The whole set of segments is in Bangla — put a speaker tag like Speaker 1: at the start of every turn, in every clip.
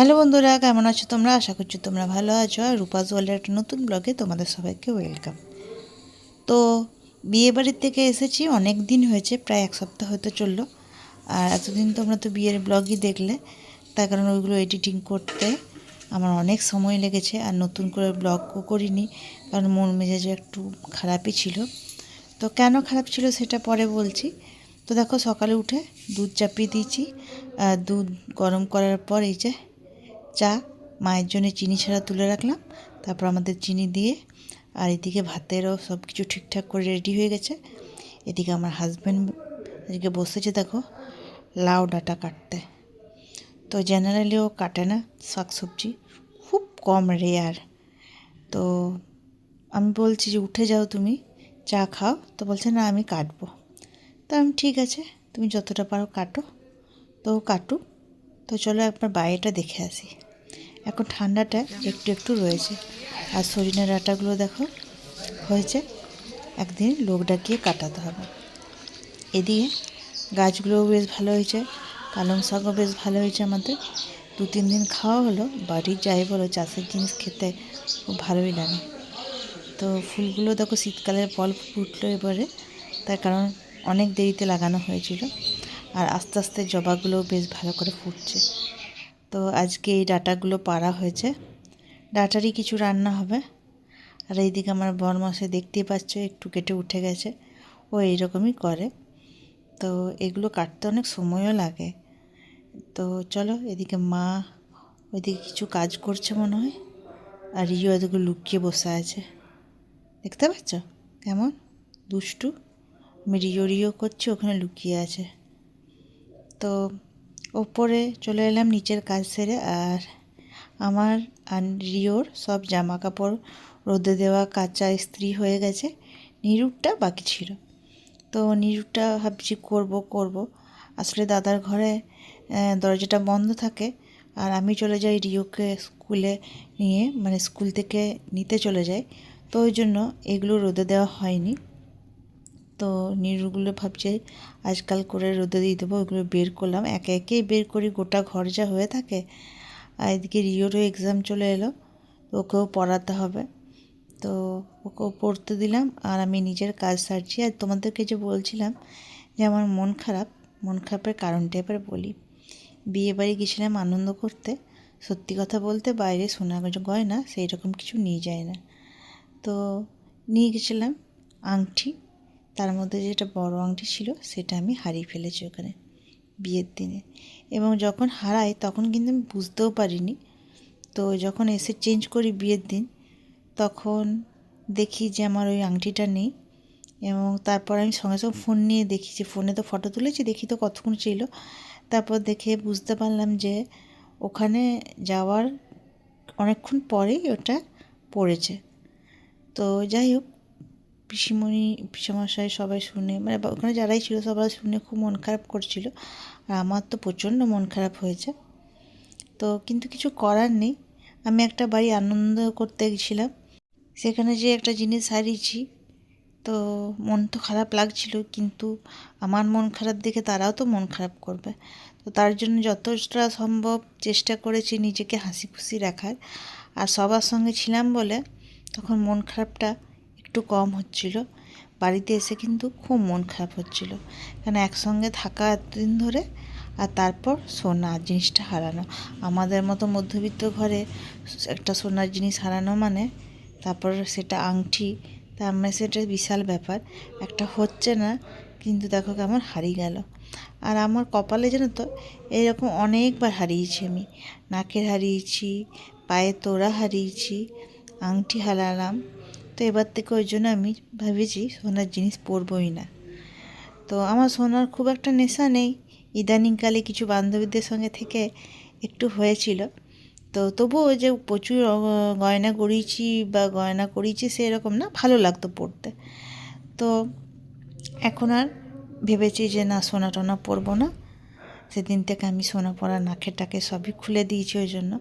Speaker 1: হ্যালো বন্ধুরা, কেমন আছো তোমরা? আশা করছি তোমরা ভালো আছো। আর রূপাস ওয়ার্ল্ডের একটা নতুন ব্লগে তোমাদের সবাইকে ওয়েলকাম। তো বিয়ে বাড়ির থেকে এসেছি, অনেক দিন হয়েছে, প্রায় এক সপ্তাহ হতে চলল। আর এতদিন তোমরা তো বিয়ের ব্লগই দেখলে, তার কারণ ওইগুলো এডিটিং করতে আমার অনেক সময় লেগেছে, আর নতুন করে ব্লগও করিনি, কারণ মন মেজাজ একটু খারাপই ছিল। তো কেন খারাপ ছিল সেটা পরে বলছি। তো দেখো সকালে উঠে দুধ চাপিয়ে দিয়েছি, আর দুধ গরম করার পর এই যে চা, মায়ের জন্য চিনি ছাড়া তুলে রাখলাম। তারপর আমাদের চিনি দিয়ে আর এদিকে ভাতেরও সব কিছু ঠিকঠাক করে রেডি হয়ে গেছে। এদিকে আমার হাজব্যান্ড এদিকে বসেছে, দেখো, লাউ ডাঁটা কাটতে। তো জেনারেলি ও কাটে না শাক সবজি খুব কম রেয়ার তো আমি বলছি যে, উঠে যাও তুমি, চা খাও। তো বলছে, না, আমি কাটবো। তো আমি, ঠিক আছে, তুমি যতটা পারো কাটো। তো ও কাটুক। তো চলো একবার বাইরেটা দেখে আসি। এখন ঠান্ডাটা একটু একটু রয়েছে। আর সরিনের ডাঁটাগুলো দেখো, হয়েছে একদিন লোক ডাকিয়ে কাটাতে হবে। এদিকে গাছগুলোও বেশ ভালো হয়েছে, পালং শাকও বেশ ভালো হয়েছে আমাদের। দু তিন দিন খাওয়া হলো, বাড়ির যাই বলো, চাষের জিনিস খেতে খুব ভালোই লাগে। তো ফুলগুলো দেখো শীতকালের ফল ফুটলো এবারে, তার কারণ অনেক দেরিতে লাগানো হয়েছিল। আর আস্তে আস্তে জবাগুলো বেশ ভালো করে ফুটছে। তো আজকে এই ডাটাগুলো পাড়া হয়েছে। ডাটারই কিছু রান্না হবে। আর এইদিকে আমার বরমাসে দেখতেই পাচ্ছ, একটু কেটে উঠে গেছে। ও এইরকমই করে। তো এগুলো কাটতে অনেক সময়ও লাগে। তো চলো, এদিকে মা ওইদিকে কিছু কাজ করছে মনে হয়। আর রিও এদিকে লুকিয়ে বসে আছে। দেখতে পাচ্ছ? কেমন? দুষ্টু। আমি রিও রিও করছি, ওখানে লুকিয়ে আছে। তো ওপরে চলে এলাম নিচের কাজ সেরে, আর আমার আর রিওর সব জামা কাপড় রোদে দেওয়া কাঁচা ইস্ত্রি হয়ে গেছে নিরুটটা বাকি ছিল। তো নিরুটটা ভাবছি করব করব। আসলে দাদার ঘরে দরজাটা বন্ধ থাকে, আর আমি চলে যাই রিওকে স্কুলে নিয়ে মানে স্কুল থেকে নিতে চলে যাই। তো ওই জন্য এগুলো রোদে দেওয়া হয়নি। তো নিরুগুলো ভাবছে, আজকাল করে রোদে দিয়ে দেবো, ওগুলো বের করলাম। একে একেই বের করি, গোটা ঘর যা হয়ে থাকে। আর এদিকে রিওরও এক্সাম চলে এলো ওকেও পড়াতে হবে। তো ওকেও পড়তে দিলাম, আর আমি নিজের কাজ সারছি। আর তোমাদেরকে যে বলছিলাম যে আমার মন খারাপ, মন খারাপের কারণটা এবার বলি। বিয়ে বাড়ি গেছিলাম আনন্দ করতে। সত্যি কথা বলতে বাইরে সোনা গয়না সেই রকম কিছু নিয়ে যায় না। তো নিয়ে গেছিলাম আংটি। তার মধ্যে যেটা বড় আংটি ছিল, সেটা আমি হারিয়ে ফেলেছি ওখানে বিয়ের দিনে। এবং যখন হারাই, তখন কিন্তু আমি বুঝতেও পারিনি। তো যখন এসে চেঞ্জ করি বিয়ের দিন, তখন দেখি যে আমার ওই আংটিটা নেই। এবং তারপর আমি সঙ্গে সঙ্গে ফোন নিয়ে দেখি যে ফোনে তো ফটো তুলেছি, দেখি তো কতক্ষণ ছিল। তারপর দেখে বুঝতে পারলাম যে ওখানে যাওয়ার অনেকক্ষণ পরেই ওটা পড়েছে। তো যাই হোক পিসিমণি, পিসেমশাই সবাই শুনে মানে ওখানে যারাই ছিল সবাই শুনে খুব মন খারাপ করছিল। আর আমার তো প্রচণ্ড মন খারাপ হয়েছে। তো কিন্তু কিছু করার নেই। আমি একটা বাড়ি আনন্দ করতে গেছিলাম। সেখানে যে একটা জিনিস হারিয়েছি। তো মন তো খারাপ লাগছিল, কিন্তু আমার মন খারাপ দেখে তারাও তো মন খারাপ করবে। তো তার জন্য যতটা সম্ভব চেষ্টা করেছি নিজেকে হাসি খুশি রাখার। আর সবার সঙ্গে ছিলাম বলে তখন মন খারাপটা একটু কম হচ্ছিল। বাড়িতে এসে কিন্তু খুব মন খারাপ হচ্ছিল। কেন একসঙ্গে থাকা এতদিন ধরে আর তারপর সোনা জিনিসটা হারানো। আমাদের মতো মধ্যবিত্ত ঘরে একটা সোনার জিনিস হারানো মানে তারপর সেটা আংটি তার মানে সেটা বিশাল ব্যাপার। একটা হচ্ছে না, কিন্তু দেখো কেমন হারিয়ে গেল। আর আমার কপালে জানো তো, এরকম অনেকবার হারিয়েছি আমি। নাকের হারিয়েছি, পায়ে তোড়া হারিয়েছি আংটি হারালাম তো এবার থেকে ওই জন্য আমি ভেবেছি সোনার জিনিস পরবই না। তো আমার সোনার খুব একটা নেশা নেই। ইদানিংকালে কিছু বান্ধবীদের সঙ্গে থেকে একটু হয়েছিল। তো তবুও যে প্রচুর গয়না করিয়েছি বা গয়না করিয়েছি সেরকম না, ভালো লাগতো পরতে তো এখন আর ভেবেছি যে না, সোনা টোনা পরবো না। সেদিন থেকে আমি সোনা পরা নাকের টাকে সবই খুলে দিয়েছি ওই জন্য।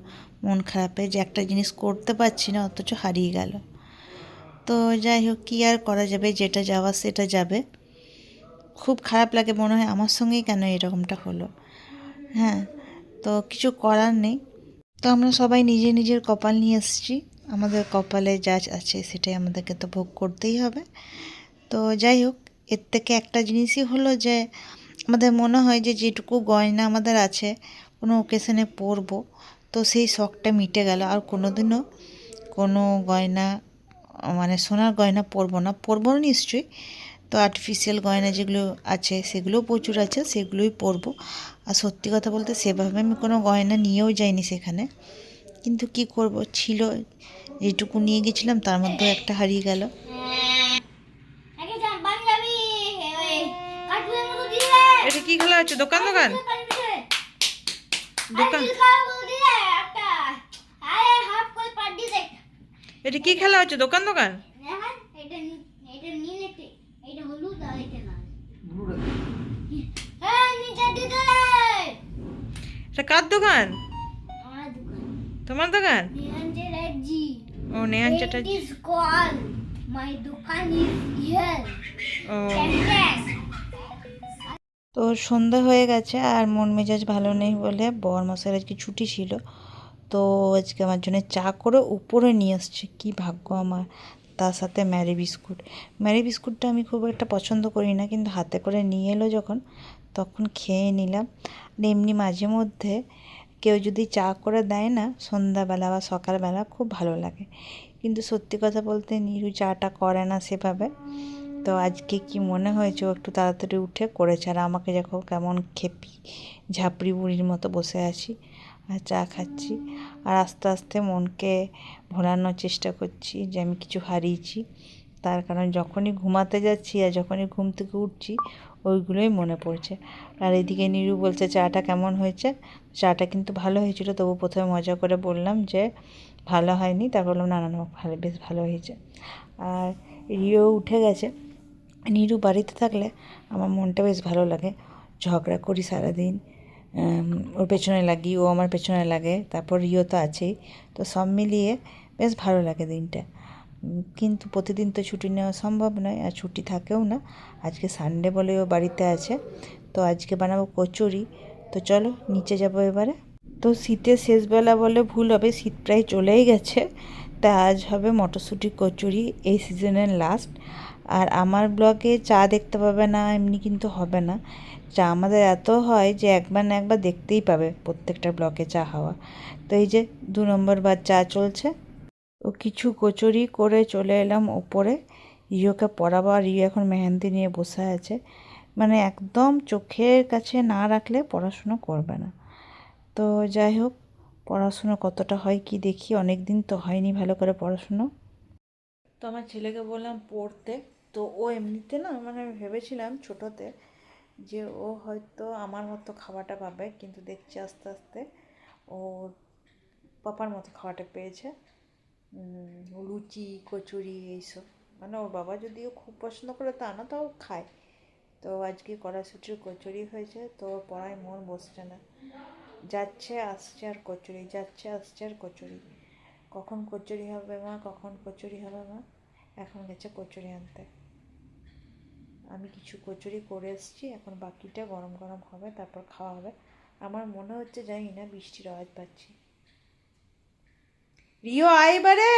Speaker 1: মন খারাপে যে একটা জিনিস করতে পারছি না, অথচ হারিয়ে গেল। তো যাই হোক, কী আর করা যাবে? যেটা যাওয়া সেটা যাবে। খুব খারাপ লাগে মনে হয় আমার সঙ্গেই কেন এরকমটা হলো। হ্যাঁ তো কিছু করার নেই। তো আমরা সবাই নিজে নিজের কপাল নিয়ে এসেছি। আমাদের কপালে যা আছে সেটাই আমাদেরকে তো ভোগ করতেই হবে। তো যাই হোক, এর থেকে একটা জিনিসই হলো যে, আমাদের মনে হয় যে যেটুকু গয়না আমাদের আছে, কোনো ওকেশনে পরবো, তো সেই শখটা মিটে গেল। আর কোনো দিনও কোনো গয়না মানে সোনার গয়না পরবো না পরবো না নিশ্চয়ই। তো আর্টিফিশিয়াল গয়না যেগুলো আছে সেগুলোও প্রচুর আছে সেগুলোই পরবো। আর সত্যি কথা বলতে সেভাবে আমি কোনো গয়না নিয়েও যাইনি সেখানে। কিন্তু কি করব ছিল যেটুকু নিয়ে গেছিলাম তার মধ্যে একটা হারিয়ে গেল।
Speaker 2: এটা কি খেলা হচ্ছে দোকান দোকান? দোকান
Speaker 3: দিলে একটা আরে হাফ করে পাট দিলে
Speaker 2: এটা কি খেলা হচ্ছে? দোকান দোকান?
Speaker 3: এটা হ্যাঁ নিচে দিতে।
Speaker 2: এটা কার দোকান? তোমার দোকান? ও নেহান চ্যাটার্জি।
Speaker 3: দোকান
Speaker 2: ও.
Speaker 1: তো সন্ধ্যা হয়ে গেছে আর মন মেজাজ ভালো নেই বলে বর মশাইয়ের আজকে ছুটি ছিল। তো আজকে আমার জন্য চা করে উপরে নিয়ে আসছে। কি ভাগ্য আমার। তার সাথে ম্যারি বিস্কুট। ম্যারি বিস্কুটটা আমি খুব একটা পছন্দ করি না, কিন্তু হাতে করে নিয়ে এলো যখন, তখন খেয়ে নিলাম। আর এমনি মাঝে মধ্যে কেউ যদি চা করে দেয় না, সন্ধ্যাবেলা বা সকালবেলা খুব ভালো লাগে। কিন্তু সত্যি কথা বলতে নিরু চাটা করে না সেভাবে। তো আজকে কি মনে হয়েছে একটু তাড়াতাড়ি উঠে করেছে। আর আমাকে যখন কেমন খেপি, ঝাপড়ি বুড়ির মতো বসে আছি। আর চা খাচ্ছি। আর আস্তে আস্তে মনকে ভোলানোর চেষ্টা করছি যে আমি কিছু হারিয়েছি। তার কারণ যখনই ঘুমাতে যাচ্ছি আর যখনই ঘুম থেকে উঠছি, ওইগুলোই মনে পড়ছে। আর এদিকে নিরু বলছে, চাটা কেমন হয়েছে? চাটা কিন্তু ভালো হয়েছিল, তবু প্রথমে মজা করে বললাম যে ভালো হয়নি। তারপর বললাম না না, ভালো, বেশ ভালো হয়েছে। আর রিও উঠে গেছে। নিরু বাড়িতে থাকলে আমার মনটা বেশ ভালো লাগে। ঝগড়া করি সারাদিন। ওর পেছনে লাগি, ও আমার পেছনে লাগে, তারপর রিও তো আছেই। তো সব মিলিয়ে বেশ ভালো লাগে দিনটা। কিন্তু প্রতিদিন তো ছুটি নেওয়া সম্ভব নয়, আর ছুটি থাকেও না। আজকে সানডে বলে ও বাড়িতে আছে, তো আজকে বানাবো কচুরি। তো চলো, নিচে যাব এবারে। তো শীতের শেষবেলা বলে ভুল হবে, শীত প্রায় চলেই গেছে। তা আজ হবে মটরশুঁটি কচুরি, এই সিজনের লাস্ট আর আমার ব্লগে চা দেখতে পাবে না, এমনি কিন্তু হবে না। চা আমাদের এত হয় যে একবার না একবার দেখতেই পাবে প্রত্যেকটা ব্লকে চা হাওয়া তো এই যে দু নম্বর বার চা চলছে। ও কিছু কচুরি করে চলে এলাম ওপরে রিওকে পড়াবো আর রিও এখন মেহেন্দি নিয়ে বসে আছে। মানে একদম চোখের কাছে না রাখলে পড়াশুনো করবে না। তো যাই হোক পড়াশুনো কতটা হয় কি দেখি? অনেক দিন তো হয়নি ভালো করে পড়াশুনো। তো আমার ছেলেকে বললাম পড়তে। তো ও এমনিতে না মানে আমি ভেবেছিলাম ছোটোতে যে ও হয়তো আমার মতো খাওয়াটা পাবে, কিন্তু দেখছি আস্তে আস্তে ও পাপার মতো খাওয়াটা পেয়েছে। লুচি, কচুরি এইসব। মানে ওর বাবা যদিও খুব পছন্দ করে তা না তাও খায়। তো আজকে কড়াইশুটির কচুরি হয়েছে, তো পড়ায় মন বসছে না। যাচ্ছে, আসছে আর কচুরি, যাচ্ছে, আসছে আর কচুরি। কখন কচুরি হবে মা? কখন কচুরি হবে মা? এখন গেছে কচুরি আনতে। আমি কিছু কচুরি করে এসেছি, এখন বাকিটা গরম গরম হবে, তারপর খাওয়া হবে। আমার মনে হচ্ছে জানি না বৃষ্টির আওয়াজ পাচ্ছি। রিও, আয় এবারে!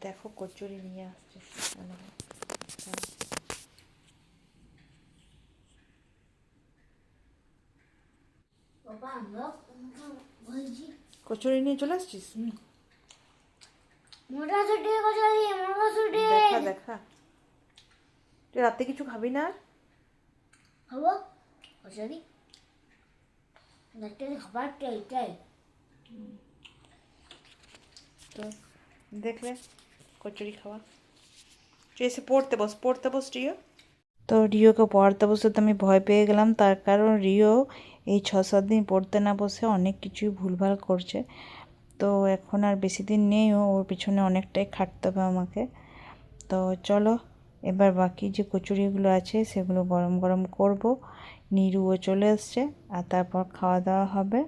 Speaker 1: দেখো কচুরি নিয়ে আসছে
Speaker 3: বাবা আমরা বলছি
Speaker 1: কচুরি নিয়ে চলে আসছিস?
Speaker 3: মোটা কচুরি মোটা
Speaker 1: দেখা দেখা। তুই রাতে কিছু খাবি না
Speaker 3: হব কচুরি?
Speaker 1: তো দেখলে কচুরি খাওয়া। তুই এসে পড়তে বস পড়তে বস রিও। তো রিওকে পড়তে বসে তো আমি ভয় পেয়ে গেলাম তার কারণ রিও এই ছ সাত দিন পড়তে না বসে অনেক কিছুই ভুলভাল করছে। তো এখন আর বেশি দিন নেই ওর পিছনে অনেকটাই খাটতে হবে আমাকে। তো চলো, এবার বাকি যে কচুরিগুলো আছে সেগুলো গরম গরম করব। নিরুও চলে এসছে, আর তারপর খাওয়া দাওয়া হবে।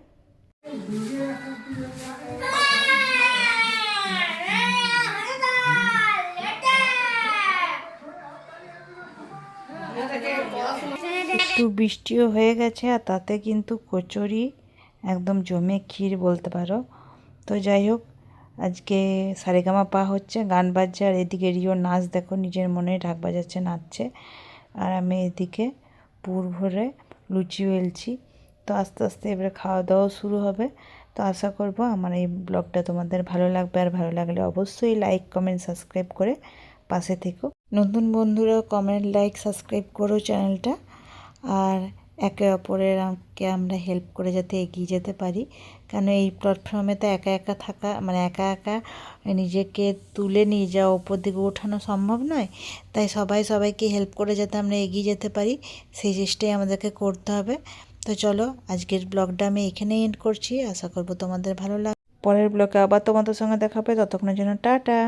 Speaker 1: একটু বৃষ্টিও হয়ে গেছে আর তাতে কিন্তু কচুরি একদম জমে ক্ষীর বলতে পারো। তো যাই হোক, আজকে সারেগামা পা হচ্ছে, গান বাজছে আর এদিকে রিও নাচ দেখো, নিজের মনে ঢাক বাজাচ্ছে, নাচছে। আর আমি এদিকে পুর ভরে লুচি বেলছি তো আস্তে আস্তে এবারে খাওয়া দাওয়া শুরু হবে। তো আশা করব আমার এই ব্লগটা তোমাদের ভালো লাগবে। আর ভালো লাগলে অবশ্যই লাইক কমেন্ট সাবস্ক্রাইব করে পাশে থেকো। নতুন বন্ধুরা কমেন্ট লাইক সাবস্ক্রাইব করো চ্যানেলটা। আর একে অপরের কে আমরা হেল্প করে যাতে এগিয়ে যেতে পারি। কেন এই প্ল্যাটফর্মে তো একা একা থাকা মানে একা একা নিজেকে তুলে নিয়ে যাওয়া ওপর দিকে ওঠানো সম্ভব নয়। তাই সবাই সবাইকে হেল্প করে যাতে আমরা এগিয়ে যেতে পারি, সেই চেষ্টাই আমাদেরকে করতে হবে। তো চলো, আজকের ব্লগটা আমি এখানেই এন্ড করছি। আশা করব তোমাদের ভালো লাগ পরের ব্লগে আবার তোমাদের সঙ্গে দেখা হবে। ততক্ষণের জন্য টাটা।